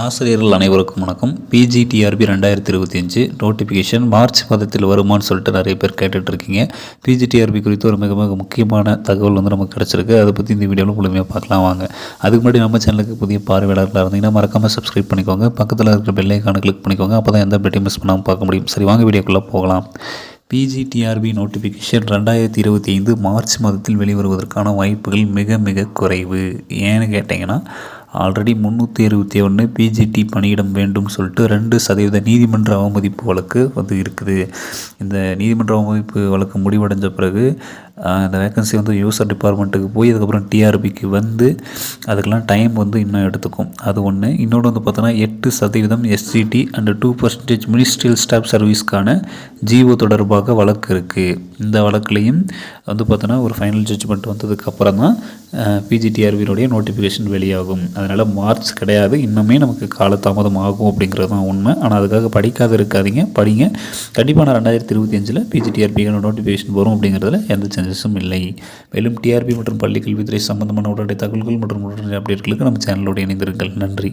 ஆசிரியர்கள் அனைவருக்கும் வணக்கம். பிஜிடிஆர்பி ரெண்டாயிரத்தி இருபத்தி அஞ்சு நோட்டிஃபிகேஷன் மார்ச் மாதத்தில் வருமான்னு சொல்லிட்டு நிறைய பேர் கேட்டுட்ருக்கீங்க. பிஜிடிஆர்பி குறித்து ஒரு மிக மிக முக்கியமான தகவல் வந்து நமக்கு கிடச்சிருக்கு. அதை பற்றி இந்த வீடியோவில் முழுமையாக பார்க்கலாம் வாங்க. அதுக்கு முன்னாடி நம்ம சேனலுக்கு புதிய பார்வையாளர்களாக இருந்தீங்கன்னா மறக்காமல் சப்ஸ்கிரைப் பண்ணிக்கோங்க. பக்கத்தில் இருக்கிற பெல்லைக்கான கிளிக் பண்ணிக்கோங்க. அப்போ தான் எந்த பெட்டையும் மிஸ் பண்ணாமல் பார்க்க முடியும். சரி வாங்க வீடியோக்குள்ளே போகலாம். பிஜிடிஆர்பி நோட்டிஃபிகேஷன் ரெண்டாயிரத்தி இருபத்தி ஐந்து மார்ச் மாதத்தில் வெளிவருவதற்கான வாய்ப்புகள் மிக மிக குறைவு. ஏன்னு கேட்டிங்கன்னா ஆல்ரெடி முந்நூற்றி அறுபத்தி ஒன்று பிஜிடி பணியிடம் வேண்டும் சொல்லிட்டு ரெண்டு சதவீத நீதிமன்ற அவமதிப்பு வழக்கு வந்து இருக்குது. இந்த நீதிமன்ற அவமதிப்பு வழக்கு முடிவடைஞ்ச பிறகு இந்த வேகன்சி வந்து யூசர் டிபார்ட்மெண்ட்டுக்கு போய் அதுக்கப்புறம் டிஆர்பிக்கு வந்து அதுக்கெல்லாம் டைம் வந்து இன்னும் எடுத்துக்கும். அது ஒன்று இன்னொன்று வந்து பார்த்தோன்னா எட்டு சதவீதம் SCD and two percentage ministerial staff சர்வீஸ்க்கான GO தொடர்பாக வழக்கு இருக்குது இந்த வழக்குலையும் வந்து பார்த்தோன்னா ஒரு ஃபைனல் ஜட்ஜ்மெண்ட் வந்ததுக்கப்புறம் தான் பிஜிடிஆர்பியினுடைய நோட்டிஃபிகேஷன் வெளியாகும். அதனால் மார்ச் கிடையாது. இன்னுமே நமக்கு காலதாமதம் ஆகும் அப்படிங்கிறது தான் உண்மை. ஆனால் அதுக்காக படிக்காத இருக்காதீங்க. படிங்க. கண்டிப்பாக நான் ரெண்டாயிரத்தி இருபத்தி அஞ்சில் பிஜிடிஆர்பிக்கான நோட்டிஃபிகேஷன் வரும் அப்படிங்கிறதுல எந்த சேஞ்சஸும் இல்லை. மேலும் டிஆர்பி மற்றும் பள்ளிக்கல்வித்துறை சம்பந்தமான உடனடி தகவல்கள் மற்றும் உடனடி அப்டேட்களுக்கு நம்ம சேனலோடு இணைந்திருங்கள். நன்றி.